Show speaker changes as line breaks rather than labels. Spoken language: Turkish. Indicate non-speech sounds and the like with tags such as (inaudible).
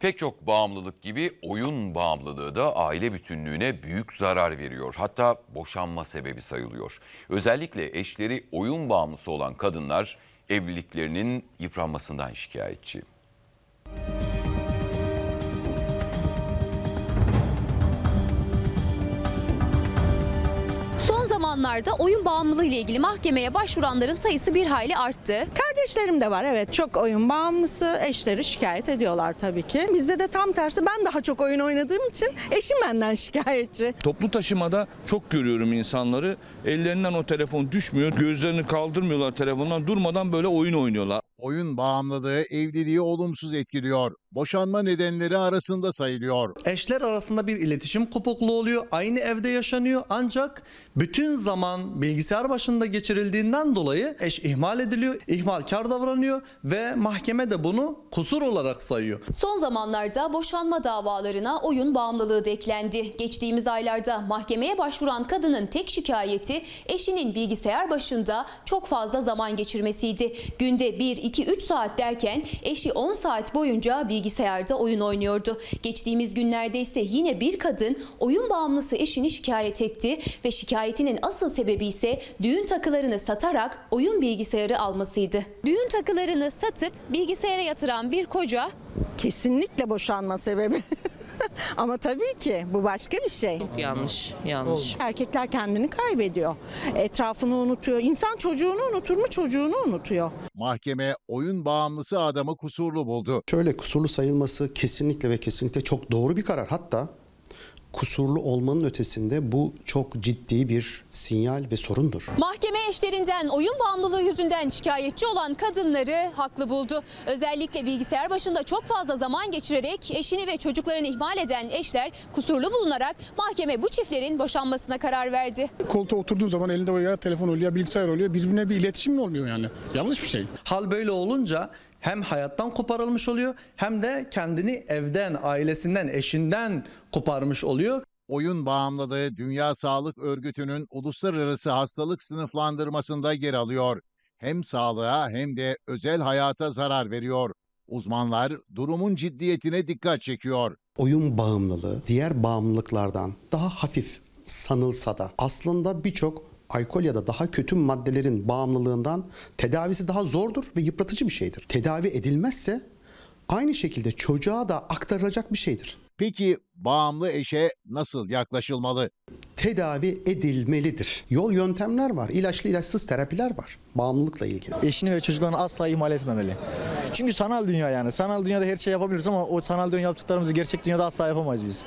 Pek çok bağımlılık gibi oyun bağımlılığı da aile bütünlüğüne büyük zarar veriyor. Hatta boşanma sebebi sayılıyor. Özellikle eşleri oyun bağımlısı olan kadınlar evliliklerinin yıpranmasından şikayetçi.
Zamanlarda oyun bağımlılığı ile ilgili mahkemeye başvuranların sayısı bir hayli arttı.
Kardeşlerim de var evet çok oyun bağımlısı eşleri şikayet ediyorlar tabii ki. Bizde de tam tersi ben daha çok oyun oynadığım için eşim benden şikayetçi.
Toplu taşımada çok görüyorum insanları. Ellerinden o telefon düşmüyor. Gözlerini kaldırmıyorlar telefondan. Durmadan böyle oyun oynuyorlar.
Oyun bağımlılığı evliliği olumsuz etkiliyor. Boşanma nedenleri arasında sayılıyor.
Eşler arasında bir iletişim kopukluğu oluyor. Aynı evde yaşanıyor ancak bütün zaman bilgisayar başında geçirildiğinden dolayı eş ihmal ediliyor. ihmalkar davranıyor ve mahkeme de bunu kusur olarak sayıyor.
Son zamanlarda boşanma davalarına oyun bağımlılığı da eklendi. Geçtiğimiz aylarda mahkemeye başvuran kadının tek şikayeti eşinin bilgisayar başında çok fazla zaman geçirmesiydi. Günde 1, 2, 3 saat derken eşi 10 saat boyunca bilgisayarda oyun oynuyordu. Geçtiğimiz günlerde ise yine bir kadın oyun bağımlısı eşini şikayet etti ve şikayetinin asıl sebebi ise düğün takılarını satarak oyun bilgisayarı almasıydı. Düğün takılarını satıp bilgisayara yatıran bir koca
Kesinlikle boşanma sebebi. (laughs) (laughs) Ama tabii ki bu başka bir şey.
Yanlış, yanlış.
Erkekler kendini kaybediyor. Etrafını unutuyor. İnsan çocuğunu unutur mu çocuğunu unutuyor.
Mahkeme oyun bağımlısı adamı kusurlu buldu.
Şöyle kusurlu sayılması kesinlikle ve kesinlikle çok doğru bir karar. Hatta kusurlu olmanın ötesinde bu çok ciddi bir sinyal ve sorundur.
Mahkeme eşlerinden oyun bağımlılığı yüzünden şikayetçi olan kadınları haklı buldu. Özellikle bilgisayar başında çok fazla zaman geçirerek eşini ve çocuklarını ihmal eden eşler kusurlu bulunarak mahkeme bu çiftlerin boşanmasına karar verdi.
koltuğa oturduğun zaman elinde ya telefon oluyor ya bilgisayar oluyor. Birbirine bir iletişim mi olmuyor yani? Yanlış bir şey.
Hal böyle olunca hem hayattan koparılmış oluyor hem de kendini evden, ailesinden, eşinden koparmış oluyor.
Oyun bağımlılığı Dünya Sağlık Örgütü'nün uluslararası hastalık sınıflandırmasında yer alıyor. Hem sağlığa hem de özel hayata zarar veriyor. Uzmanlar durumun ciddiyetine dikkat çekiyor.
Oyun bağımlılığı diğer bağımlılıklardan daha hafif sanılsa da aslında birçok alkol ya da daha kötü maddelerin bağımlılığından tedavisi daha zordur ve yıpratıcı bir şeydir. Tedavi edilmezse aynı şekilde çocuğa da aktarılacak bir şeydir.
Peki bağımlı eşe nasıl yaklaşılmalı?
Tedavi edilmelidir. Yol yöntemler var. ilaçlı ilaçsız terapiler var. Bağımlılıkla ilgili.
eşini ve çocuklarını asla ihmal etmemeli. Çünkü sanal dünya yani. Sanal dünyada her şey yapabiliriz ama o sanal dünya yaptıklarımızı gerçek dünyada asla yapamayız biz.